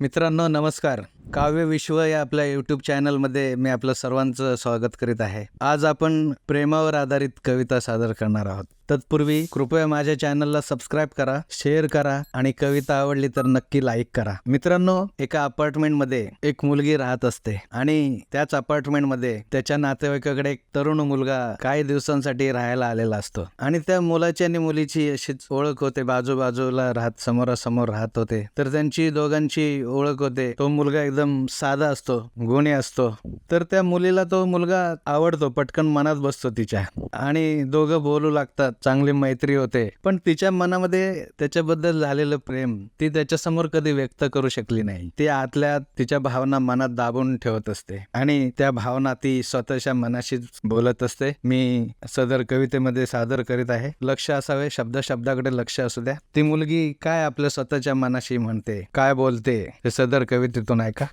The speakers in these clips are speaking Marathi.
मित्रांनो नमस्कार. काव्य विश्व या आपल्या यूट्यूब चॅनलमध्ये मी आपलं सर्वांचं स्वागत करीत आहे. आज आपण प्रेमावर आधारित कविता सादर करणार आहोत. तत्पूर्वी कृपया माझ्या चॅनलला सबस्क्राईब करा शेअर करा आणि कविता आवडली तर नक्की लाईक करा. मित्रांनो एका अपार्टमेंटमध्ये एक मुलगी राहत असते आणि त्याच अपार्टमेंटमध्ये त्याच्या नातेवाईकाकडे एक तरुण मुलगा काही दिवसांसाठी राहायला आलेला असतो आणि त्या मुलाची आणि मुलीची अशीच ओळख होते बाजूबाजूला राहत समोरासमोर राहत होते. तर त्यांची दोघांची ओळख होते. तो मुलगा एकदम साधा असतो गुणी असतो. तर त्या मुलीला तो मुलगा आवडतो पटकन मनात बसतो तिच्या. आणि दोघं बोलू लागतात. चांगली मैत्री होते. पण तिच्या मनामध्ये त्याच्याबद्दल झालेलं प्रेम ती त्याच्यासमोर कधी व्यक्त करू शकली नाही. ती आतल्या तिच्या भावना मनात दाबून ठेवत असते. आणि त्या भावना ती स्वतःच्या मनाशी बोलत असते. मी सदर कवितेमध्ये सादर करीत आहे. लक्ष असावे शब्द शब्दाकडे लक्ष असू द्या. ती मुलगी काय आपल्या स्वतःच्या मनाशी म्हणते काय बोलते हे सदर कवितेतून ऐका.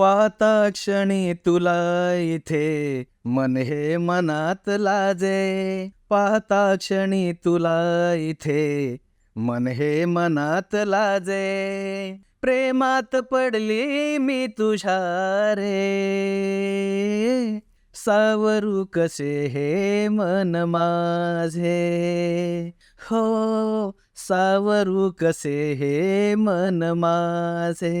पाहता क्षणी तुला इथे मन हे मनात लाजे. पाहता क्षणी तुला इथे मन हे मनात लाजे. प्रेमात पडली मी तुझ्या रे. सावरू कसे हे मन माझे? हो सावरू कसे हे मन माझे?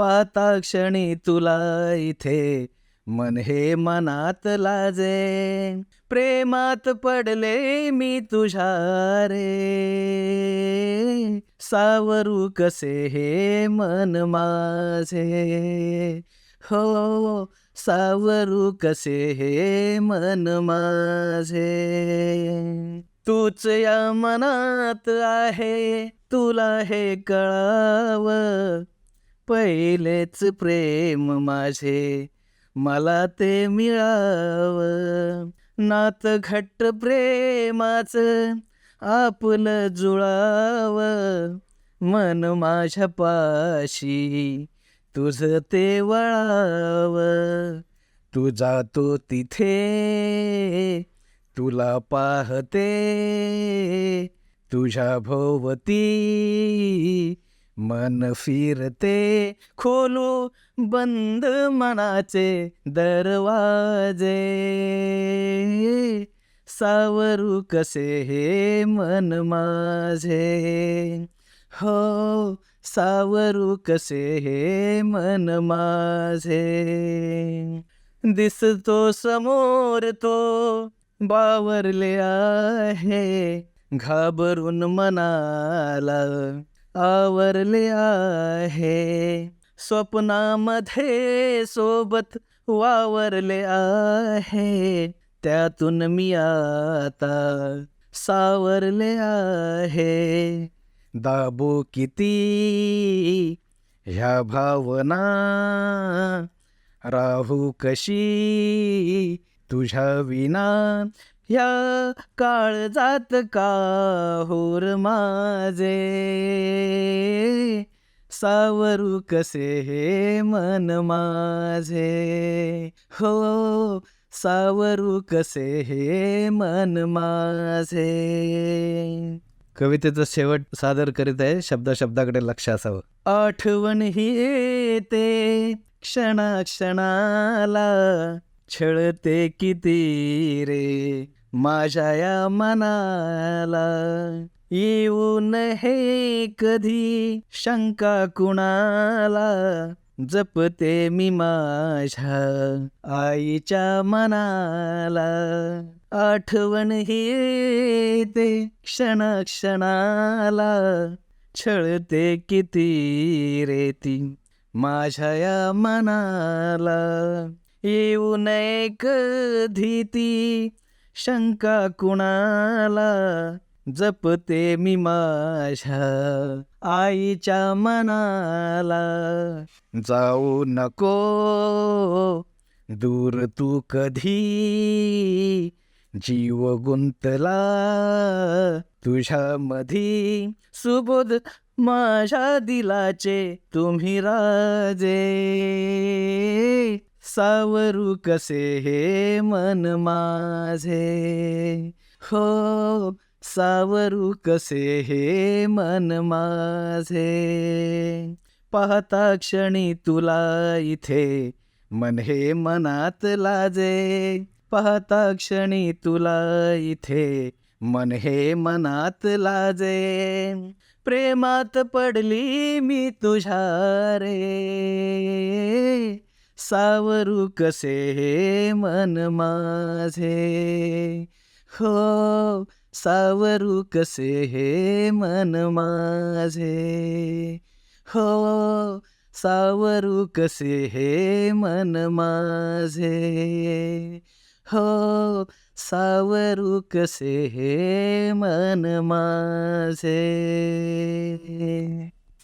पाहता क्षणी तुला इथे. मन हे मनात लाजे. प्रेमात पडले मी तुझ्या रे. सावरू कसे हे मन माझे? हो सावरू कसे हे मन माझे? तूच या मनात आहे तुला हे कळावं. पहिलेच प्रेम माझे मला ते मिळावं. नात घट्ट प्रेमाच आपलं जुळावं. मन माझ्या पाशी तुझ ते वळावं. तू जातो तिथे तुला पाहते. तुझ्या भोवती मन फिरते खोलू बंद मनाचे दरवाजे. सावरू कसे हे मन माझे? हो सावरू कसे हे मन माझे? दिसतो समोर तो बावरले आहे घाबरून मनाला आवरले आहे. स्वप्नामध्ये सोबत वावरले आहे. त्यातून मी आता सावरले आहे. दाबो किती ह्या भावना? राहू कशी? तुझ्या विना या काळजात का होर माझे? सावरू कसे हे मन माझे? हो सावरू कसे हे मन माझे? कवितेचा शेवट सादर करीत आहे. शब्दा शब्दाकडे लक्ष असावं. आठवण ही येते क्षणाक्षणाला छळते किती रे? माझ्या या मनाला येऊन हे कधी शंका कुणाला? जपते मी माझ्या आईच्या मनाला. आठवण ही येते क्षणाक्षणाला छळते किती रेती माझ्या या मनाला. येऊ नये कधी ती शंका कुणाला? जपते मी माझ्या आईच्या मनाला. जाऊ नको दूर तू कधी? जीव गुंतला तुझ्या मधी सुबोध माझ्या दिलाचे तुम्ही राजे. सावरू कसे हे मन माझे? हो सावरू कसे हे मन माझे? पाहता क्षणी तुला इथे मन हे मनात लाजे. पाहता क्षणी तुला इथे मन हे मनात लाजे. प्रेमात पडली मी तुझ्या रे. सावरू कसे हे मन माझे? हो सावरू कसे हे मन माझे? हो सावरू कसे हे मन माझे? हो सावरू कसे हे मन माझे?